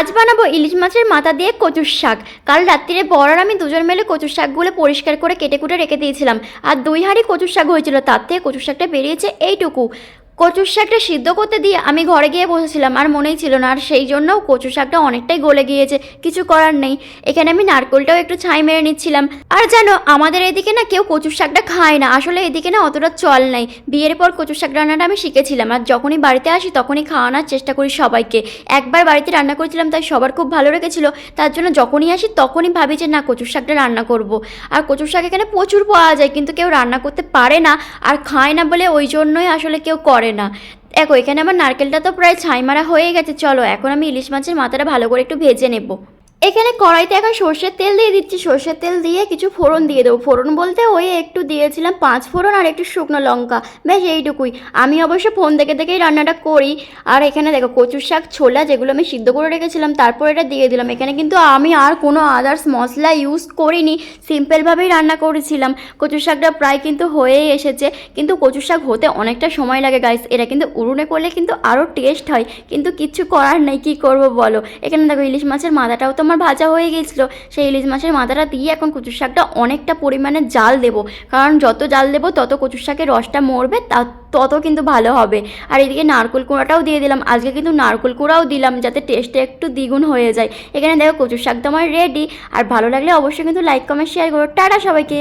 আজ বানাবো ইলিশ মাছের মাথা দিয়ে কচুর শাক। কাল রাত্রিরে বর আর আমি দুজন মিলে কচুর শাকগুলো পরিষ্কার করে কেটে কুটে রেখে দিয়েছিলাম। আর দুই হাঁড়ি কচুর শাক হয়েছিল, তার থেকে কচুর শাকটা বেরিয়েছে এইটুকু। কচুর শাকটা সিদ্ধ করতে দিয়ে আমি ঘরে গিয়ে বসেছিলাম, আর মনেই ছিল না, আর সেই জন্য কচু শাকটা অনেকটাই গলে গিয়েছে, কিছু করার নেই। এখানে আমি নারকোলটাও একটু ছাই মেরে নিচ্ছিলাম। আর জানো, আমাদের এদিকে না কেউ কচুর শাকটা খায় না, আসলে এদিকে না অতটা চল নাই। বিয়ের পর কচুর শাক রান্নাটা আমি শিখেছিলাম, আর যখনই বাড়িতে আসি তখনই খাওয়ানোর চেষ্টা করি সবাইকে। একবার বাড়িতে রান্না করেছিলাম, তাই সবার খুব ভালো লেগেছিল, তার জন্য যখনই আসি তখনই ভাবি যে না, কচুর শাকটা রান্না করব। আর কচুর শাক এখানে প্রচুর পাওয়া যায়, কিন্তু কেউ রান্না করতে পারে না, আর খায় না বলে ওই জন্যই আসলে কেউ করে না। দেখো, এখানে আমার নারকেলটা তো প্রায় ছাই মারা হয়ে গেছে। চলো, এখন আমি ইলিশ মাছের মাথাটা ভালো করে একটু ভেজে নেব। এখানে কড়াইতে এখন সর্ষের তেল দিয়ে দিচ্ছি। সর্ষের তেল দিয়ে কিছু ফোড়ন দিয়ে দেবো। ফোড়ন বলতে ওই একটু দিয়েছিলাম পাঁচ ফোড়ন আর একটু শুকনো লঙ্কা। ব্যাস, এইটুকুই। আমি অবশ্য ফোন দেখে দেখেই রান্নাটা করি। আর এখানে দেখো কচুর শাক, ছোলা যেগুলো আমি সিদ্ধ করে রেখেছিলাম, তারপর এটা দিয়ে দিলাম। এখানে কিন্তু আমি আর কোনো আদার্স মশলা ইউজ করিনি। সিম্পলভাবেই রান্না করেছিলাম। কচুর শাকটা প্রায় কিন্তু হয়েই এসেছে। কিন্তু কচুর শাক হতে অনেকটা সময় লাগে গাইস এটা কিন্তু উড়ুনে করলে কিন্তু আরও টেস্ট হয়। কিন্তু কিচ্ছু করার নেই। কী করব বলো? এখানে দেখো ইলিশ মাছের মাথাটাও তো আমার ভাজা হয়ে গিয়েছিল সেই ইলিশ মাছের মাথাটা দিয়ে এখন কচুর শাকটা অনেকটা পরিমাণে জাল দেব। কারণ যত জাল দেব, তত কচুর শাকের রসটা মরবে, তা তত কিন্তু ভালো হবে। আর এদিকে নারকোল কুড়াটাও দিয়ে দিলাম। আজকে কিন্তু নারকোল কুড়াও দিলাম যাতে টেস্টটা একটু দ্বিগুণ হয়ে যায়। এখানে দেখো কচুর শাক তো আমার রেডি আর ভালো লাগলে অবশ্যই কিন্তু লাইক কমেন্ট শেয়ার করো। টাটা সবাইকে!